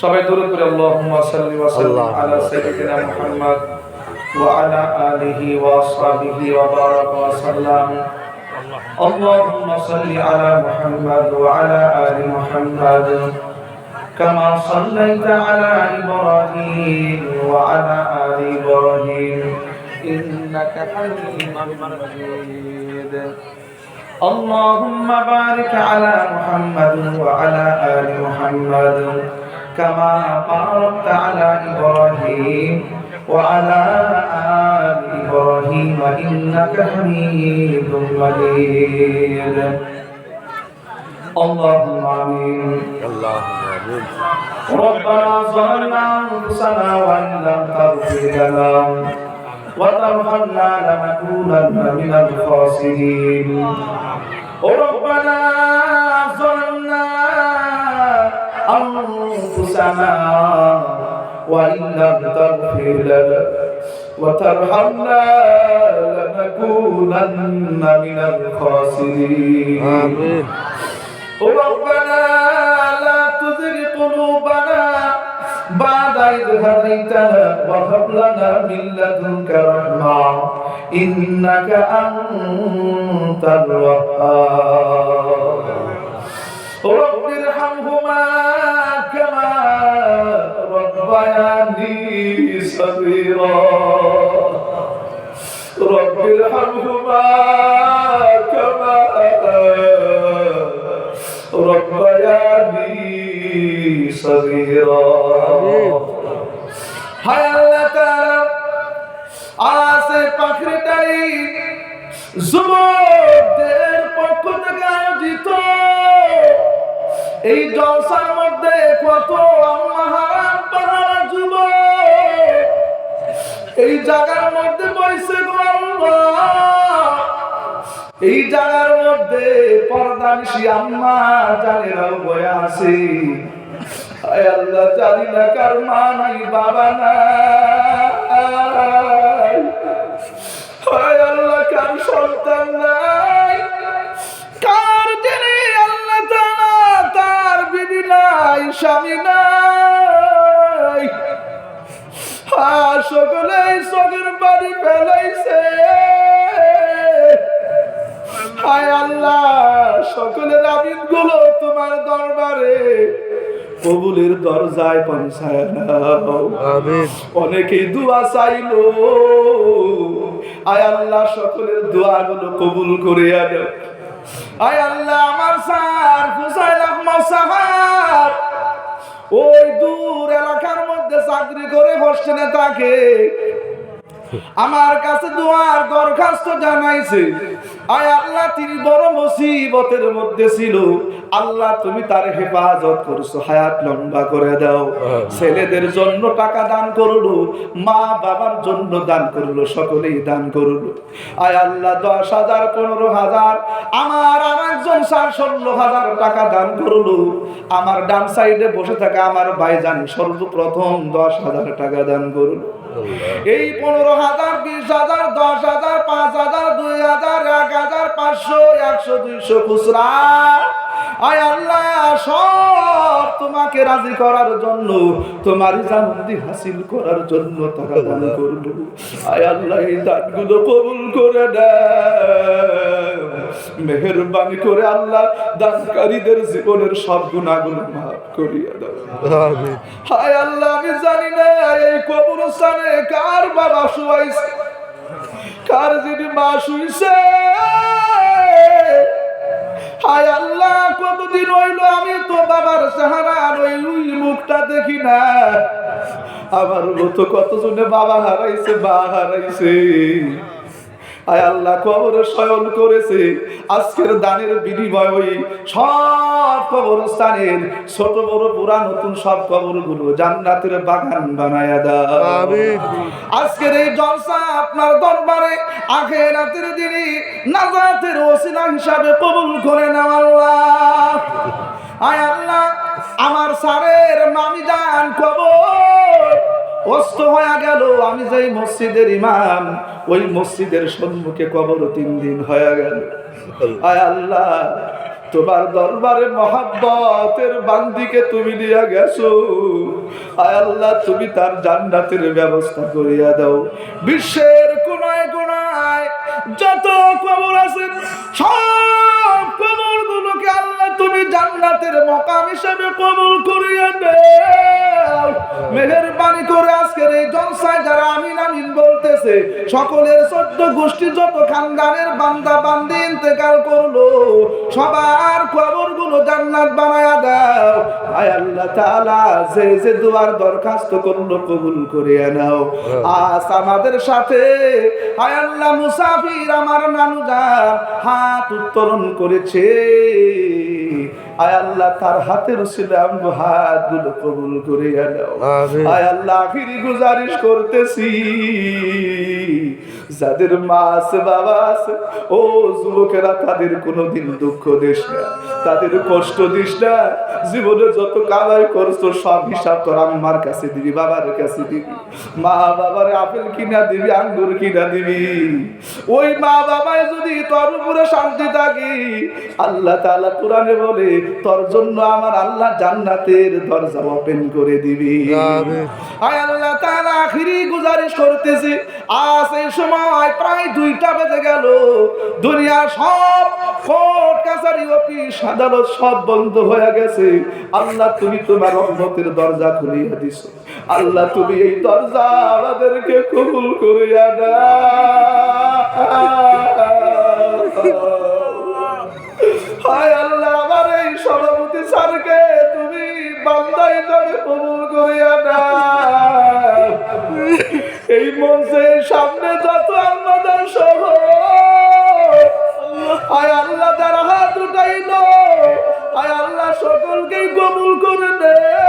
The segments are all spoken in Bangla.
সবাই দূরে করে আল্লাহুম্মা সাল্লি ওয়া সাল্লিম আল্লাহুম্মা আলা সাইয়্যিদিনা মুহাম্মদ ওয়া আলা আলিহি ওয়া আসহাবিহি ওয়া বারাক ওয়া সাল্লাম اللهم صل على محمد وعلى آل محمد كما صليت على إبراهيم وعلى آل إبراهيم إنك حميد مجيد اللهم بارك على محمد وعلى آل محمد كما باركت على إبراهيم وعلى آل إبراهيم إنك حميد مجيد اللهم آمين اللهم آمين ربنا ظلمنا أنفسنا وإن لم تغفر لنا وترحمنا لنكونن من الخاسرين ربنا ظلمنا أنفسنا وإن لم تغفر لنا وترحمنا لنكونن من الخاسرين آمين ربنا لا تزغ قلوبنا بعد إذ هديتنا وهب لنا من لدنك رحمة إنك أنت الوهاب رب ارحمهما كما ربياني صغيرا رب এই মধ্যে কত যুবক। এই জায়গার মধ্যে গো এই জায়গার মধ্যে পর্দানিশি আম্মা জানেরাও বয়ে আছে। আল্লাহ, জানি না কার মা নাই, বাবা নাই। দরবারে কবুলের দরজায় পৌঁছায় নাও। অনেকেই দোয়া চাইলো। আয় আল্লাহ সকলের দোয়া গুলো কবুল করে আনো। আয় আল্লাহ আমার স্যার হুসাইন আহমদ সাহার ওই দূর এলাকার মধ্যে চাকরি করে হোস্টেলে থাকে। আমার কাছে দোয়ার দরখাস্ত জানাইছে। আয় আল্লাহ তিনি বড় মুসিবতের মধ্যে ছিল। আল্লাহ তুমি তার হেফাজত করছ হায়াত লম্বা করে দাও। ছেলেদের জন্য টাকা দান করল মা বাবার জন্য দান করল সকলেই দান করল। আয় আল্লাহ দশ হাজার পনেরো হাজার আমার আর একজন সার ষোলো হাজার টাকা দান করল। আমার ডান সাইডে বসে থাকা আমার ভাইজান সর্বপ্রথম দশ হাজার টাকা দান করল। এই পনেরো হাজার, বিশ হাজার, দশ হাজার, পাঁচ হাজার, দুই হাজার, এক হাজার, পাঁচশো, একশো, দুইশো খুচরা। আয় আল্লাহ সব তোমাকে রাজি করার জন্য তোমার হাসিল করার জন্য তারা দান করল আয় আল্লাহ এই দানগুলো কবুল করে দেয় মেহরবানি করে আল্লাহ দানকারীদের জীবনের সব গুণাগুলো মাফ করিয়া দাও। হায় আল্লাহ আমি জানি না এই কবরস্থানে কার বাবা শুয়াইছে কার যিনি মা শুইছে। হায় আল্লাহ, কতদিন হইল আমি তো বাবার সাহারা ওই মুখটা দেখি না। আমার মতো কতজনে বাবা হারাইছে বা হারাইছে। আয় আল্লাহ কবরে শয়ন করেছে। আজকের দানের বিনিময় ওই সব কবরস্থানের ছোট বড় পুরা নতুন সব কবরগুলো জান্নাতের বাগান বানায়া দাও। আমিন। আজকের এই জলসা আপনার দরবারে আখেরাতের দিনে নাজাতের ওসিলা হিসাবে কবুল করে নাও আল্লাহ। আয় আল্লাহ আমার সারের মামি যান কবর অস্ত হয়ে গেল। আমি যেই মসজিদের ইমাম ওই মসজিদের সম্মুখে কবর তিন দিন হয়ে গেল। আয় আল্লাহ তোমার দরবারে মহাব্বতের বান্দিকে তুমি নিয়ে গেছো। আয় আল্লাহ তুমি তার জান্নাতের ব্যবস্থা করিয়া দাও। বিশ্বের কোনায় কোনায় যত কবর আছে সব কবর গুলোকে আল্লাহ তুমি জান্নাতের মকাম হিসেবে কবুল করিয়া দাও। মেহেরবানি করে আজকের যারা আমিন আমিন বলতেছে, সকলের চোদ্দ গোষ্ঠী যত খানদানের বান্দা বান্দি ইন্তেকাল করল, সবার খবরগুলো জান্নাত বানায়া দাও। আয় আল্লাহ তাআলা, যে যে দুয়ার দরখাস্ত কবুল করে আমাদের সাথে আয় আল্লাহ মুসাফির আমার নানু যান হাত উত্তোলন করেছে। আয় আল্লাহ তার হাতের কবুল আয় আল্লাহ আখিরি গুজারিশ করতেছি। যাদের মা আছে বাবা আছে ও যুবকেরা তাদের কোনোদিন দুঃখ দিস না তাদের কষ্ট দিস না। জীবনে যত কামাই করছ সব হিসাব তোর আম্মার কাছে দিবি বাবার কাছে দিবি। মা বাবার আপেল কিনা দিবি আঙ্গুর কিনা দিবি। ওই মা বাবাই যদি তোর উপরে শান্তি থাকি আল্লাহ তাআলা কোরআনে বলে তোর জন্য আমার আল্লাহ জান্নাতের দরজা ওপেন করে দিবি। আয় আল্লাহ আখিরি গুজারিশ করতেছি। আজ এই সময় প্রায় দুইটা বেজে গেল। দুনিয়ার সব কোর্ট কাছারি অফিস আদালত সব বন্ধ হয়ে গেছে। আল্লাহ, তুমি তোমার রহমতের দরজা খুলিয়া দিছো। আল্লাহ, তুমি এই দরজা আমাদেরকে কবুল করিয়া দাও। হায় আল্লাহ, আমার এই সভাপতি স্যারকে তুমি বান্দা হিসাবে কবুল করিয়া দাও। এই মঞ্চের সামনে যত আমাদের সহ আয় আল্লাহ তার হাত উঠাইল আয় আল্লাহ, সকলকেই কবুল করে করে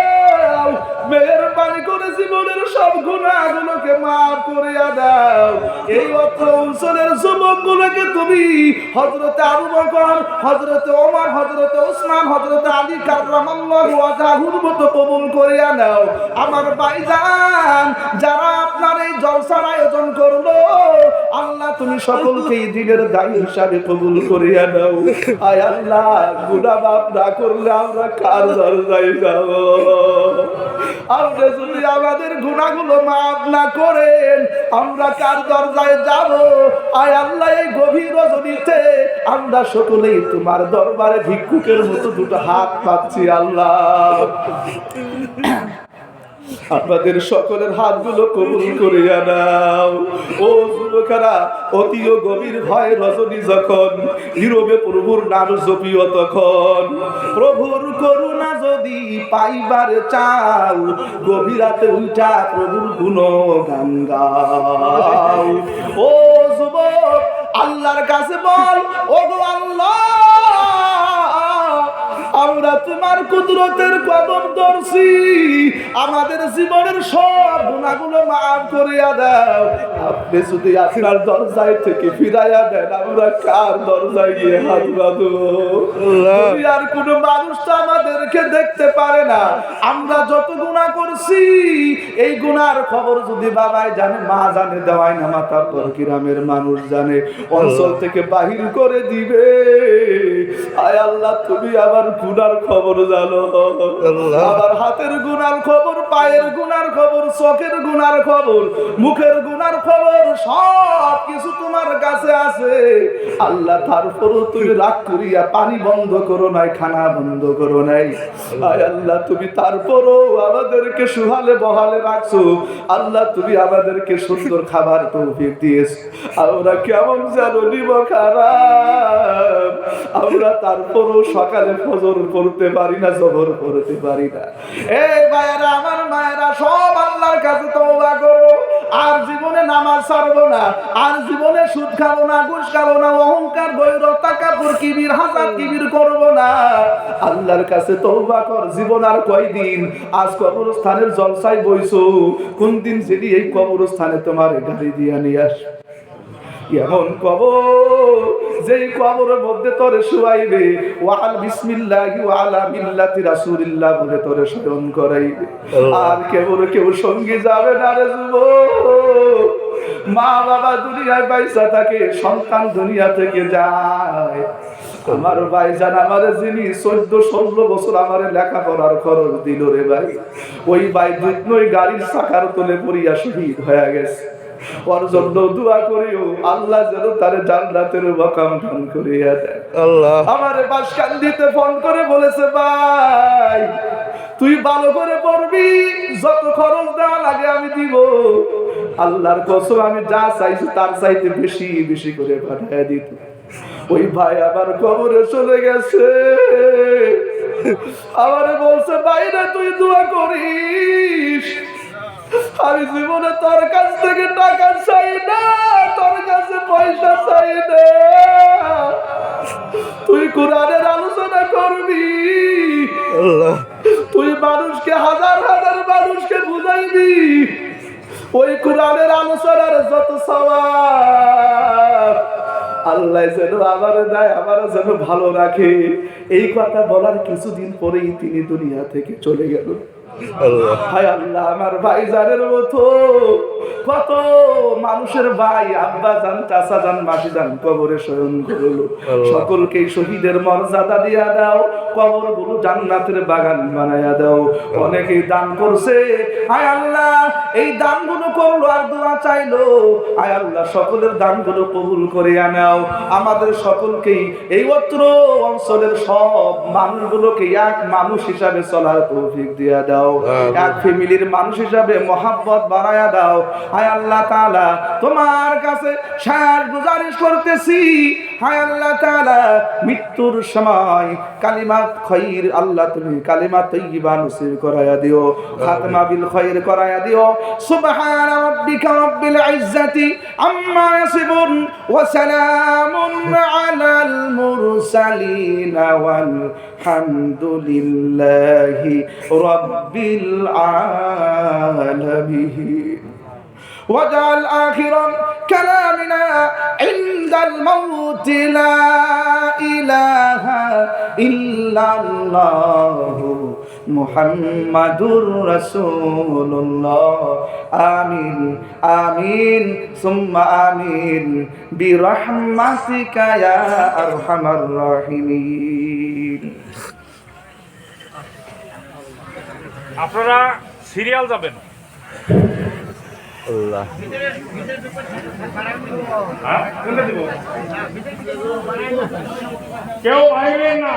জীবনের সব গুণাগুলোকে মাফ করিয়া দাও। এই অত্র অঞ্চলের যুবকগুলোকে তুমি হজরতে আবু বকর হজরতে ওমর হজরতে ওসমান হজরতে আলী কার্রামাল্লাহু ওয়াজাহুর মতো কবুল করিয়া নাও। আমার ভাইজান, যারা আপনার এই জলসার আয়োজন করল, আল্লাহ তুমি সকলকে এই দিনের দায়ী হিসাবে কবুল করিয়া নাও। আয় আল্লাহ গুনা বাপ না করলে আমরা কার দরজায় যাব? আপনি যদি আমাদের গুণাগুলো মাফ না করেন, আমরা কার দরজায় যাব? আয় আল্লাহ, এই গভীর রজনীতে আমরা সকলেই তোমার দরবারে ভিক্ষুকের মতো দুটো হাত পাচ্ছি আল্লাহ। আমাদের সকলের হাতগুলো কবুল করিয়া নাও। ও যুবকেরা, অতিও গভীর ভয় রজনী যখন, নীরবে প্রভুর নাম জপিও তখন। প্রভুর করুণা যদি পাইবার চাও, গভীরাতে উঠা প্রভুর গুণ গান গাও। ও যুবক, আল্লাহর কাছে বল ও আল্লাহ। আমরা তোমার কুদরতের কদম ধরছি। আমাদের জীবনের সব গুণাগুলো মাফ করিয়া দাও। আপনি যদি আপনার দরজায় থেকে ফিরাইয়া দেন আমরা কার দরজায় গিয়ে হাত বাঁধবো? আর কোন মানুষ তো আমাদেরকে দেখতে পারে না। আমরা যত গুণা করছি এই গুনার খবর যদি বাবাই জানে মা জানে দেওয়াই না মাতা পর গ্রামের মানুষ জানে। অঞ্চল থেকে বাহির করে দিবে। আয় আল্লাহ তুমি আবার গুনার খবর জানো। আবার হাতের গুনার খবর পায়ের গুনার খবর চোখের গুনার খবর মুখের গুনার খবর সব কিছু তোমার কাছে আছে। আল্লাহ তারপরও তুমি রাগ করিয়া পানি বন্ধ করো নাই খানা বন্ধ করো নাই। আয় আল্লাহ তুমি তারপরও আমাদেরকে সুহালে বহালে রাখছো। আল্লাহ তুমি আমাদেরকে সুন্দর খাবার তৌফিক দিয়েছ। আমরা কেমন যেন নিব খারাপ আমরা তারপরও সকালে ফজর করতে পারি না জহর করতে পারি না। এই ভাইয়েরা, আমার মায়েরা, সব আল্লাহর কাছে তওবা করো। আর জীবনে নামাজ ছাড়বো না, আর জীবনে সুদ খাব না, ঘুষ খাব না, অহংকার গৈরব তাকাপুর কিবির হাসান কিবির করব না। আল্লাহর কাছে তওবা কর, জীবন আর কয়দিন? আজ কবরস্থানের জলসায় বইছো কোন দিন যেদি এই কবরস্থানে তোমার গাড়ি দিয়া নিয়ে আস এমন কবর যেই কবরের মধ্যে তোরে শুয়াইবে। ওয়াল বিসমিল্লাহি ওয়ালা মিল্লাতি রাসূলিল্লাহ বলে তোরে স্মরণ করাইবে। আর কেবল কেউ সঙ্গী যাবে না রে যুবক। মা বাবা দুনিয়ায় পয়সা থাকে সন্তান দুনিয়া থেকে যায়। আমার ভাই জান আমার যিনি চোদ্দ ষোলো বছর আমার লেখাপড়ার খরচ দিল রে ভাই। ওই ভাই দুই গাড়ির চাকার তলে পড়িয়া শহীদ হয়ে গেছে। ওর জন্য দোয়া করিও। আল্লাহ যেন তার জান্নাতের মকাম দান করিয়া দেয়। আল্লাহ। আমারে বাসকান্দিতে ফোন করে বলেছে ভাই তুই ভালো করে পড়বি যত খরচ দেওয়া লাগে আমি দিব। আল্লাহর কসম আমি যা চাইছি তার চাইতে বেশি বেশি করে পাঠিয়ে দিত। ওই ভাই আবার কবরে চলে গেছে। আবার বলছে বাইরে তুই দোয়া করিস। আমি জীবনে তোর কাছ থেকে টাকা চাই না তোর কাছে পয়সা চাই না। তুই কোরআনের আলোচনা করবি। তুই মানুষকে হাজার হাজার মানুষকে বুঝাইবি। ওই কোরআনের আলোচনার যত সওয়াব আল্লাহ যেন আমার দেয় আমার যেন ভালো রাখে। এই কথা বলার কিছুদিন পরেই তিনি দুনিয়া থেকে চলে গেল। হায় আল্লাহ আমার ভাইজানের মতো। কত মানুষের ভাই আব্বা যান চাচা যান মাসি যান কবরে করল। সকলকেই সকলকে শহীদের মর্যাদা দিয়া দাও। কবরগুলো জান্নাতের বাগান বানায়া দাও। অনেকেই দান করছে। হায় আল্লাহ এই দানগুলো করল আর দোয়া চাইলো। হায় আল্লাহ সকলের দানগুলো কবুল করে আনাও। আমাদের সকলকেই এই অত্র অঞ্চলের সব মানুষগুলোকে এক মানুষ হিসাবে চলার তৌফিক দিয়া দাও। এক ফ্যামিলির মানুষ হিসাবে মহাব্বত বানায়া দাও। হায় আল্লাহ তাআলা তোমার কাছে শেষ গুজারিশ করতেছি। হায় আল্লাহ তাআলা, মৃত্যুর সময় কালিমা খৈর, আল্লাহ তুমি কালিমা তৈয়বা নসিব করায়া দিও, খাতমা বিল খৈর করায়া দিও। সুবহান রাব্বিকা রাব্বিল ইজ্জাতি আম্মা ইয়াসিফুন ওয়া সালামুন আলাল মুরসালিন ওয়াল হামদুলিল্লাহি রাব্বিল আলামিন। واجعل آخر كلامنا عند الموت لا إله إلا الله محمد رسول الله آمين آمين ثم آمين برحمتك يا أرحم الراحمين আপনারা সিরিয়াল যাবেন আল্লাহ। হ্যাঁ? কেউ বাইরে না।